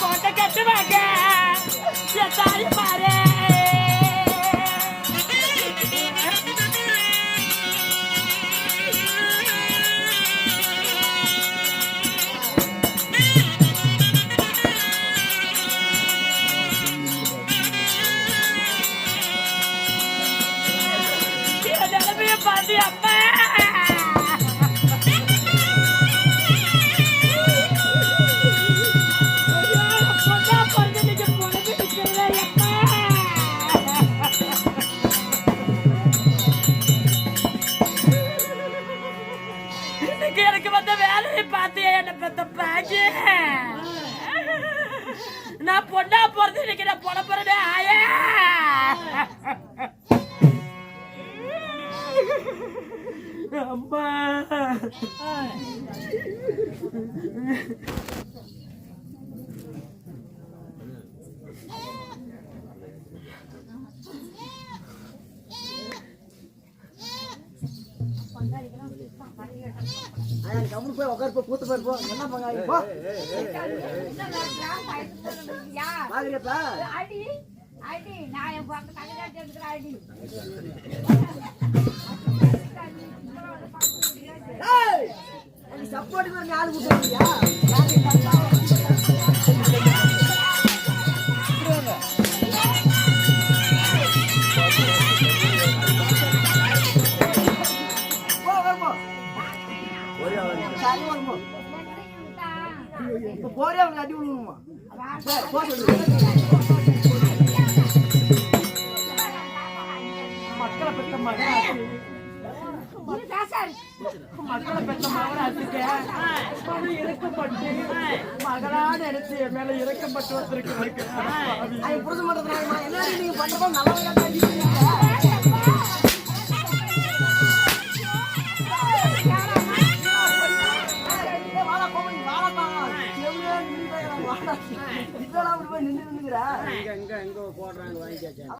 கோட்டை கட்டுவாங்க தாய் பாரு Yeah. இன்னைக்கு எனக்கு வந்த வேலையை பார்த்தியா? என்ன பெத்த பாக்கி நான் பொண்ணா போறது இன்னைக்கு நான் பொண்ண போறேன் ஆயா. அம்மா. அதான் கம்முனு போய் உட்காரு போ கூத்து போய் என்ன பங்காளி? போ. பாக்குறியப்பா? அடி அடி நான் என் பக்கம் கல்யாணம் எடுக்கிற அடி சப்போர்ட்டுக்கு ஒரு ஆள் கூட்டியா சரி வருமோ இப்ப அவங்க அடி விழுணுமா சரி போ மக்களை பெற்ற மகன் மக்களை பெற்ற இறக்கப்பட்டு மகளா நினைச்சு என் மேல இறக்கப்பட்டு வந்திருக்கு அது புரிஞ்ச நீங்க பண்றப்ப நல்லா தான் அடிக்கிறீங்க. எவ்வளவு நின்னுட்டு இருக்கிறான், வாடா. இதெல்லாம் அப்படி போய்